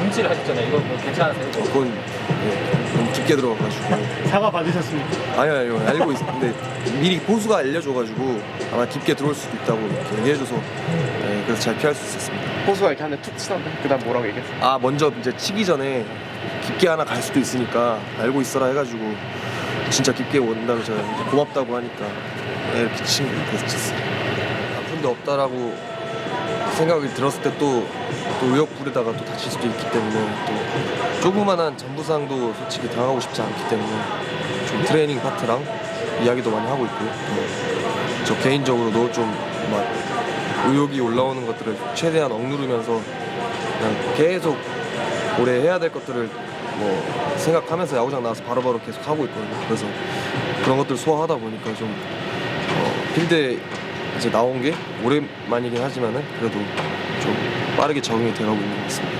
움찔 하셨잖아요. 이거 뭐 괜찮으세요? 어, 그건 예, 너무 깊게 들어가가지고 사과 받으셨습니까? 아니요 아니요 알고 있는데 미리 보수가 알려줘가지고 아마 깊게 들어올 수도 있다고 이렇게 얘기해줘서 예, 그래서 잘 피할 수 있었습니다. 호수가 이렇게 한 대 툭 치던데 그 다음 뭐라고 얘기했어? 아 먼저 이제 치기 전에 깊게 하나 갈 수도 있으니까 알고 있어라 해가지고 진짜 깊게 온다고 제가 이제 고맙다고 하니까 예, 이렇게 친 그래서 쳤어요. 아픈 데 없다라고 생각이 들었을 때또 또 의욕 부리다가 또 다칠 수도 있기 때문에 또 조그만한 잔부상도 솔직히 당하고 싶지 않기 때문에 좀 트레이닝 파트랑 이야기도 많이 하고 있고요. 또저 개인적으로도 좀 막 의욕이 올라오는 것들을 최대한 억누르면서 그냥 계속 올해 해야 될 것들을 뭐 생각하면서 야구장 나와서 바로바로 계속 하고 있거든요. 그래서 그런 것들 소화하다 보니까 좀 어, 필드에 이제 나온 게 오랜만이긴 하지만은 그래도 좀 빠르게 적응이 돼가고 있는 것 같습니다.